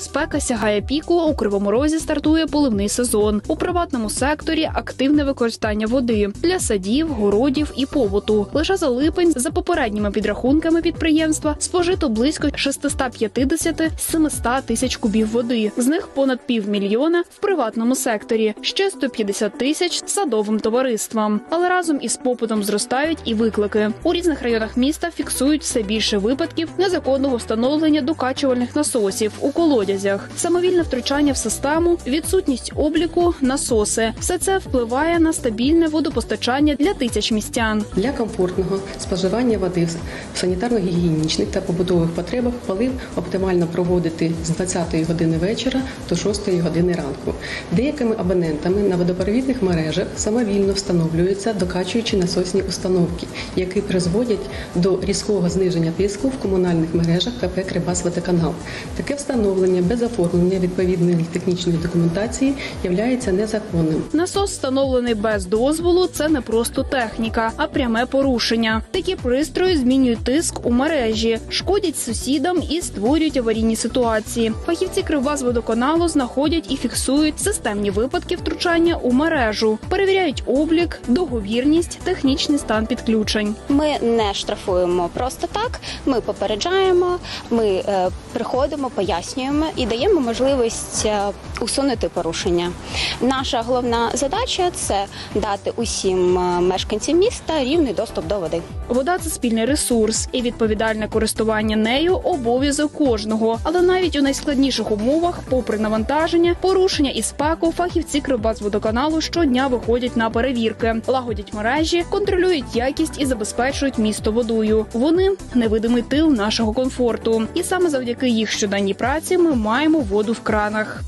Спека сягає піку. У кривому розі стартує поливний сезон. У приватному секторі активне використання води для садів, городів і побуту. Лише за липень, за попередніми підрахунками підприємства, спожито близько 650-700 тисяч кубів води. З них понад півмільйона в приватному секторі, ще 150 тисяч садовим товариствам. Але разом із попитом зростають і виклики. У різних районах міста фіксують все більше випадків незаконного встановлення докачувальних насосів у колодязях, самовільне втручання в систему, відсутність обліку, насоси. Все це впливає на стабільне водопостачання для тисяч містян. Для комфортного споживання води в санітарно-гігієнічних та побутових потребах полив оптимально проводити з 20 години вечора до 6 години ранку. Деякими абонентами на водопровідних мережах самовільно встановлюються докачуючі насосні установки, які призводять до різкого зниження тиску в комунальних мережах КП «Кривбасводоканал». Таке встановлення без оформлення відповідної технічної документації являється незаконним. Насос, встановлений без дозволу, це не просто техніка, а пряме порушення. Такі пристрої змінюють тиск у мережі, шкодять сусідам і створюють аварійні ситуації. Фахівці Кривбазводоканалу знаходять і фіксують системні випадки втручання у мережу, перевіряють облік, договірність, технічний стан підключень. Ми не штрафуємо просто так. Ми попереджаємо, ми е, приходимо, пояснюємо і даємо можливість е, усунути порушення. Наша головна задача це дати усім е, мешканцям міста рівний доступ до води. Вода це спільний ресурс, і відповідальне користування нею обов'язок кожного. Але навіть у найскладніших умовах, попри навантаження, порушення і спеку, фахівці Кривбасводоканалу щодня виходять на перевірки, лагодять мережі, контролюють якість і забезпечують місто водою. Вони невидимий тил нашого комфорту, і саме завдяки їх щоденній праці ми маємо воду в кранах.